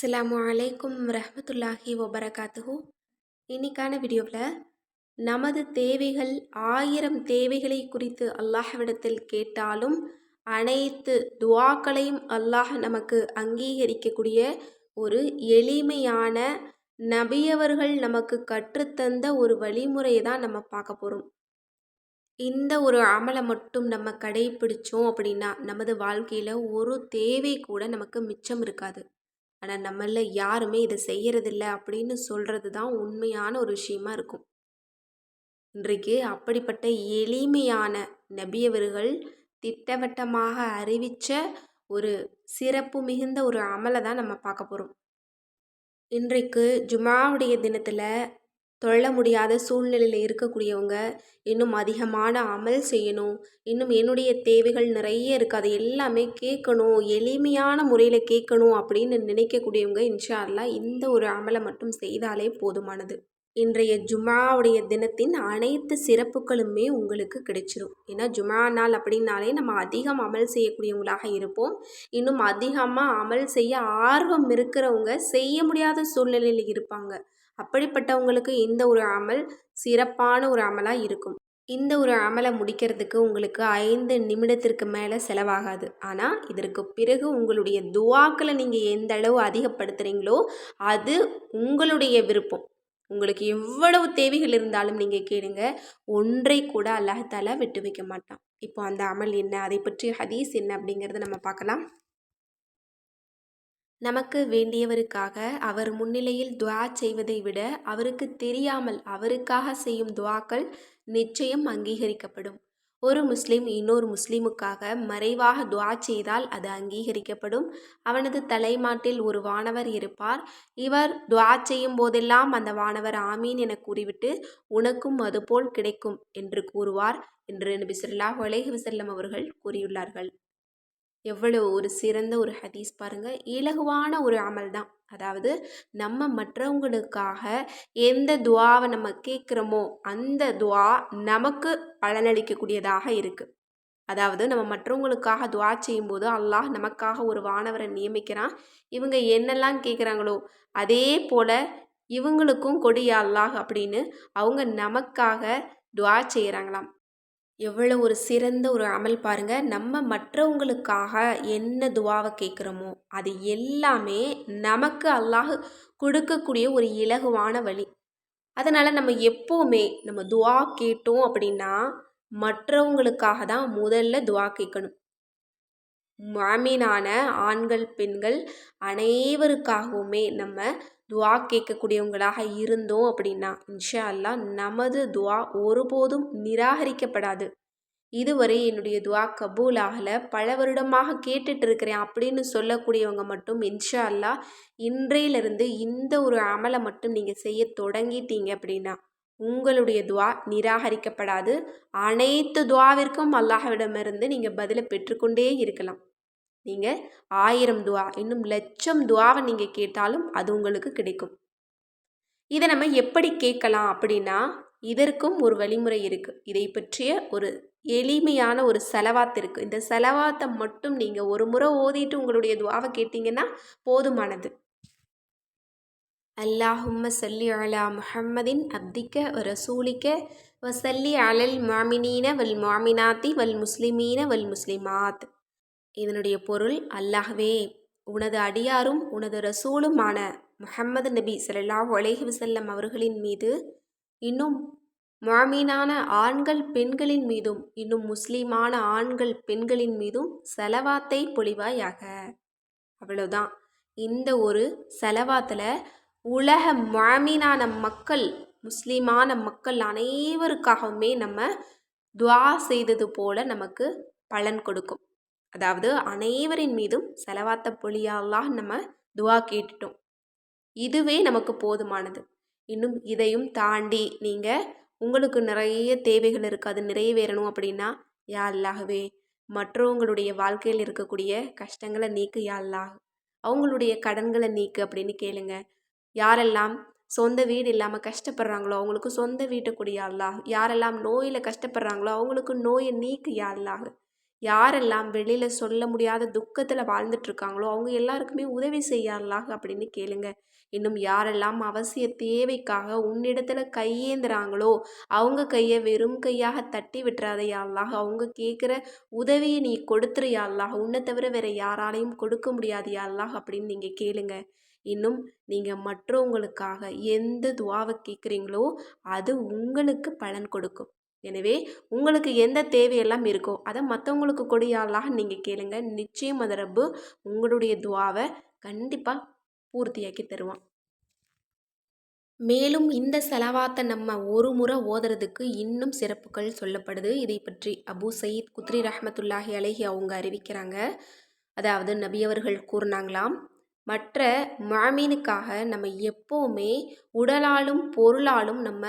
அஸ்லாம் அலைக்கும் ரஹ்மத்துல்லாஹி ஒபரகாத்துஹூ இன்னைக்கான வீடியோவில் நமது தேவைகள் ஆயிரம் தேவைகளை குறித்து அல்லாஹ்விடத்தில் கேட்டாலும் அனைத்து துவாக்களையும் அல்லாஹ் நமக்கு அங்கீகரிக்கக்கூடிய ஒரு எளிமையான நபியவர்கள் நமக்கு கற்றுத்தந்த ஒரு வழிமுறையை தான் நம்ம பார்க்க போகிறோம் இந்த ஒரு அமலை மட்டும் நம்ம கடைபிடிச்சோம் அப்படின்னா நமது வாழ்க்கையில் ஒரு தேவை கூட நமக்கு மிச்சம் இருக்காது. ஆனால் நம்மள யாருமே இதை செய்யறதில்ல அப்படின்னு சொல்கிறது தான் உண்மையான ஒரு விஷயமா இருக்கும். இன்றைக்கு அப்படிப்பட்ட எளிமையான நபியவர்கள் திட்டவட்டமாக அறிவித்த ஒரு சிறப்பு மிகுந்த ஒரு அமலை தான் நம்ம பார்க்க போகிறோம் இன்றைக்கு ஜுமாவுடைய தினத்தில் தொழ முடியாத சூழ்நிலையில் இருக்கக்கூடியவங்க இன்னும் அதிகமான அமல் செய்யணும். இன்னும் என்னுடைய தேவைகள் நிறைய இருக்குது அது எல்லாமே கேட்கணும். எளிமையான முறையில் கேட்கணும் அப்படின்னு நினைக்கக்கூடியவங்க இன்ஷா அல்லாஹ் இந்த ஒரு அமலை மட்டும் செய்தாலே போதுமானது. இன்றைய ஜுமாவுடைய தினத்தின் அனைத்து சிறப்புகளுமே உங்களுக்கு கிடைச்சிடும் ஏன்னா ஜுமா நாள் அப்படின்னாலே நம்ம அதிகம் அமல் செய்யக்கூடியவங்களாக இருப்போம். இன்னும் அதிகமாக அமல் செய்ய ஆர்வம் இருக்கிறவங்க செய்ய முடியாத சூழ்நிலையில் இருப்பாங்க. அப்படிப்பட்டவங்களுக்கு இந்த ஒரு அமல் சிறப்பான ஒரு அமலாக இருக்கும். இந்த ஒரு அமலை முடிக்கிறதுக்கு உங்களுக்கு ஐந்து நிமிடத்திற்கு மேலே செலவாகாது. ஆனால் இதற்கு பிறகு உங்களுடைய துவாக்களை நீங்கள் எந்த அளவு அதிகப்படுத்துகிறீங்களோ அது உங்களுடைய விருப்பம். உங்களுக்கு எவ்வளவு தேவைகள் இருந்தாலும் நீங்கள் கேளுங்க. ஒன்றை கூட அல்லாஹால விட்டு வைக்க மாட்டான். இப்போ அந்த அமல் என்ன? அதை பற்றி ஹதீஸ் என்ன அப்படிங்கிறத நம்ம பார்க்கலாம். நமக்கு வேண்டியவருக்காக அவர் முன்னிலையில் துவா செய்வதை விட அவருக்கு தெரியாமல் அவருக்காக செய்யும் துவாக்கள் நிச்சயம் அங்கீகரிக்கப்படும். ஒரு முஸ்லிம் இன்னொரு முஸ்லிமுக்காக மறைவாக துவா செய்தால் அது அங்கீகரிக்கப்படும். அவனது தலைமாட்டில் ஒரு வானவர் இருப்பார். இவர் துவா செய்யும் போதெல்லாம் அந்த வானவர் ஆமீன் என கூறிவிட்டு உனக்கும் அதுபோல் கிடைக்கும் என்று கூறுவார் என்று நபி சொல்லாஹ் அலைஹி வசல்லம் அவர்கள் கூறியுள்ளார்கள். எவ்வளோ ஒரு சிறந்த ஒரு ஹதீஸ் பாருங்கள் இலகுவான ஒரு அமல் தான் அதாவது நம்ம மற்றவங்களுக்காக எந்த துவாவை நம்ம கேட்குறோமோ அந்த துவா நமக்கு பலனளிக்கக்கூடியதாக இருக்குது அதாவது நம்ம மற்றவங்களுக்காக துவா செய்யும்போது அல்லாஹ் நமக்காக ஒரு வானவரை நியமிக்கிறான். இவங்க என்னெல்லாம் கேட்குறாங்களோ அதே போல் இவங்களுக்கும் கொடியா அல்லாஹ் அப்படின்னு அவங்க நமக்காக துவா செய்கிறாங்களாம் எவ்வளோ ஒரு சிறந்த ஒரு அமல் பாருங்கள் நம்ம மற்றவங்களுக்காக என்ன துவாவை கேட்குறோமோ அது எல்லாமே நமக்கு அல்லாஹ் கொடுக்கக்கூடிய ஒரு இலகுவான வழி. அதனால் நம்ம எப்போவுமே நம்ம துவா கேட்டோம் அப்படின்னா மற்றவங்களுக்காக தான் முதல்ல துவா கேட்கணும். மாமீனான ஆண்கள் பெண்கள் அனைவருக்காகவுமே நம்ம துவா கேட்கக்கூடியவங்களாக இருந்தோம் அப்படின்னா இன்ஷா அல்லா நமது துவா ஒருபோதும் நிராகரிக்கப்படாது. இதுவரை என்னுடைய துவா கபூல் ஆகலை பல வருடமாக கேட்டுட்டு இருக்கிறேன் அப்படின்னு சொல்லக்கூடியவங்க மட்டும் இன்ஷா அல்லா இன்றையிலிருந்து இந்த ஒரு அமலை மட்டும் நீங்கள் செய்ய தொடங்கிட்டீங்க அப்படின்னா உங்களுடைய துவா நிராகரிக்கப்படாது. அனைத்து துவாவிற்கும் அல்லாஹ்விடமிருந்து நீங்கள் பதிலை பெற்றுக்கொண்டே இருக்கலாம். நீங்கள் ஆயிரம் துவா இன்னும் லட்சம் துவாவை நீங்கள் கேட்டாலும் அது உங்களுக்கு கிடைக்கும். இதை நம்ம எப்படி கேட்கலாம் அப்படின்னா இதற்கும் ஒரு வழிமுறை இருக்குது இதை பற்றிய ஒரு எளிமையான ஒரு செலவாத்து இருக்குது இந்த செலவாத்தை மட்டும் நீங்கள் ஒரு முறை ஓதிட்டு உங்களுடைய துவாவை கேட்டிங்கன்னா போதுமானது. அல்லாஹும்ம சல்லி அலா முஹம்மதின் அப்திக்க ரசூலிக்க வசல்லி அலல் மாமினீன வல் மாமினாத்தி வல் முஸ்லிமீன வல் முஸ்லிமாத். இதனுடைய பொருள் அல்லாஹ்வே உனது அடியாரும் உனது ரசூலுமான முஹம்மது நபி சல்லாஹூ அலேஹி வசல்லம் அவர்களின் மீது இன்னும் மாமீனான ஆண்கள் பெண்களின் மீதும் இன்னும் முஸ்லீமான ஆண்கள் பெண்களின் மீதும் செலவாத்தை பொழிவாயாக. அவ்வளோதான் இந்த ஒரு செலவாத்தில் உலக மாமீனான மக்கள் முஸ்லீமான மக்கள் அனைவருக்காகவுமே நம்ம துவா செய்தது போல நமக்கு பலன் கொடுக்கும். அதாவது அனைவரின் மீதும் செலவாத்த பொழியாலாம் நம்ம துவா கேட்டுட்டோம். இதுவே நமக்கு போதுமானது. இன்னும் இதையும் தாண்டி நீங்கள் உங்களுக்கு நிறைய தேவைகள் இருக்குது அது நிறைவேறணும் அப்படின்னா யா அல்லாகவே மற்றவங்களுடைய வாழ்க்கையில் இருக்கக்கூடிய கஷ்டங்களை நீக்கு யா அல்லாஹ். அவங்களுடைய கடன்களை நீக்கு அப்படின்னு கேளுங்க. யாரெல்லாம் சொந்த வீடு இல்லாமல் கஷ்டப்படுறாங்களோ அவங்களுக்கு சொந்த வீட்டை கூடிய அல்லாஹ். யாரெல்லாம் நோயில் கஷ்டப்படுறாங்களோ அவங்களுக்கு நோயை நீக்கு யா அல்லாஹ். யாரெல்லாம் வெளியில் சொல்ல முடியாத துக்கத்தில் வாழ்ந்துட்டுருக்காங்களோ அவங்க எல்லாருக்குமே உதவி செய்ய அப்படின்னு கேளுங்க. இன்னும் யாரெல்லாம் அவசிய தேவைக்காக உன்னிடத்துல கையேந்துறாங்களோ அவங்க கையை வெறும் கையாக தட்டி விட்டுறாதையாள்லாக அவங்க கேட்குற உதவியை நீ கொடுத்துரு உன்னை தவிர வேற யாராலையும் கொடுக்க முடியாது அல்லாஹ் அப்படின்னு நீங்கள் கேளுங்க. இன்னும் நீங்கள் மற்றவங்களுக்காக எந்த துவாவை கேட்குறீங்களோ அது உங்களுக்கு பலன் கொடுக்கும். எனவே உங்களுக்கு எந்த தேவையெல்லாம் இருக்கோ அதை மற்றவங்களுக்கு கொடியாலாக நீங்கள் கேளுங்க. நிச்சயம் அந்த ரப்பு உங்களுடைய துவாவை கண்டிப்பாக பூர்த்தியாக்கி தருவான். மேலும் இந்த செலவாத்தை நம்ம ஒரு முறை ஓதுறதுக்கு இன்னும் சிறப்புகள் சொல்லப்படுது. இதை பற்றி அபு சயீத் குத்ரி ரஹமத்துல்லாஹி அலஹி அவங்க அறிவிக்கிறாங்க. அதாவது நபியவர்கள் கூறினாங்களாம் மற்ற மாமீனுக்காக நம்ம எப்போவுமே உடலாலும் பொருளாலும் நம்ம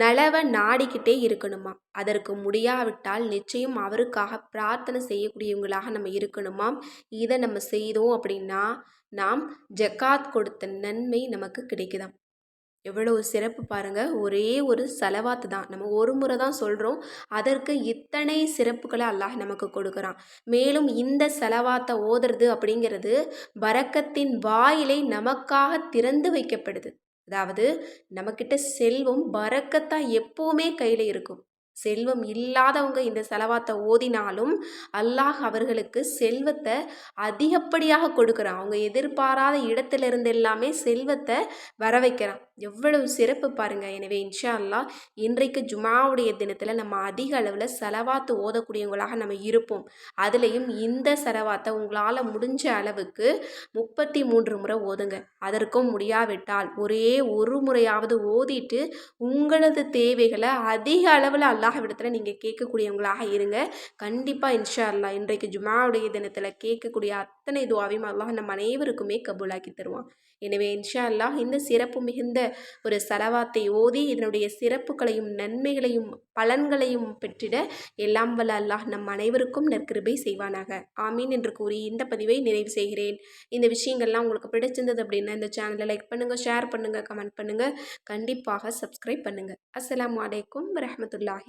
நலவை நாடிக்கிட்டே இருக்கணுமா? அதற்கு முடியாவிட்டால் நிச்சயம் அவருக்காக பிரார்த்தனை செய்யக்கூடியவங்களாக நம்ம இருக்கணுமாம் இதை நம்ம செய்தோம் அப்படின்னா நாம் ஜக்காத் கொடுத்த நன்மை நமக்கு கிடைக்குதாம். எவ்வளவு சிறப்பு பாருங்கள் ஒரே ஒரு செலவாத்து தான். நம்ம ஒரு முறை தான் சொல்கிறோம் அதற்கு இத்தனை சிறப்புகளை அல்லாஹ் நமக்கு கொடுக்குறான். மேலும் இந்த செலவாத்தை ஓதுறது அப்படிங்கிறது வரக்கத்தின் வாயிலை நமக்காக திறந்து வைக்கப்படுது. அதாவது நம்மக்கிட்ட செல்வம் பறக்கத்தான் எப்போவுமே கையில் இருக்கும். செல்வம் இல்லாதவங்க இந்த செலவாத்தை ஓதினாலும் அல்லாஹ் அவர்களுக்கு செல்வத்தை அதிகப்படியாக கொடுக்குறான். அவங்க எதிர்பாராத இடத்துல இருந்து எல்லாமே செல்வத்தை வர வைக்கிறான் எவ்வளவு சிறப்பு பாருங்க. எனவே இன்ஷா அல்லாஹ் இன்றைக்கு ஜுமாவுடைய தினத்தில் நம்ம அதிக அளவில் செலவாத்து ஓதக்கூடியவங்களாக நம்ம இருப்போம். அதுலேயும் இந்த செலவாத்தை உங்களால் முடிஞ்ச அளவுக்கு முப்பத்தி மூன்று முறை ஓதுங்க. அதற்கும் முடியாவிட்டால் ஒரே ஒரு முறையாவது ஓதிட்டு உங்களது தேவைகளை அதிக அளவில் அல்லாஹ்விடத்தில் நீங்கள் கேட்கக்கூடியவங்களாக இருங்க. கண்டிப்பாக இன்ஷா அல்லா இன்றைக்கு ஜுமாவுடைய தினத்தில் கேட்கக்கூடிய அத்தனை துவாவையும் அல்லாஹ் நம்ம அனைவருக்குமே கபூலாக்கி தருவான். எனவே இன்ஷா அல்லாஹ் இந்த சிறப்பு மிகுந்த ஒரு சலவாத்தை ஓதி இதனுடைய சிறப்புகளையும் நன்மைகளையும் பலன்களையும் பெற்றிட எல்லாம் வல்ல அல்லாஹ் நம் அனைவருக்கும் நற்கிருபை செய்வானாக. ஆமீன் என்று கூறி இந்த பதிவை நிறைவு செய்கிறேன். இந்த விஷயங்கள்லாம் உங்களுக்கு பிடிச்சிருந்தது அப்படின்னா இந்த சேனலை லைக் பண்ணுங்கள் ஷேர் பண்ணுங்கள் கமெண்ட் பண்ணுங்கள் கண்டிப்பாக சப்ஸ்கிரைப் பண்ணுங்கள் அஸ்லாம் வலைக்கம்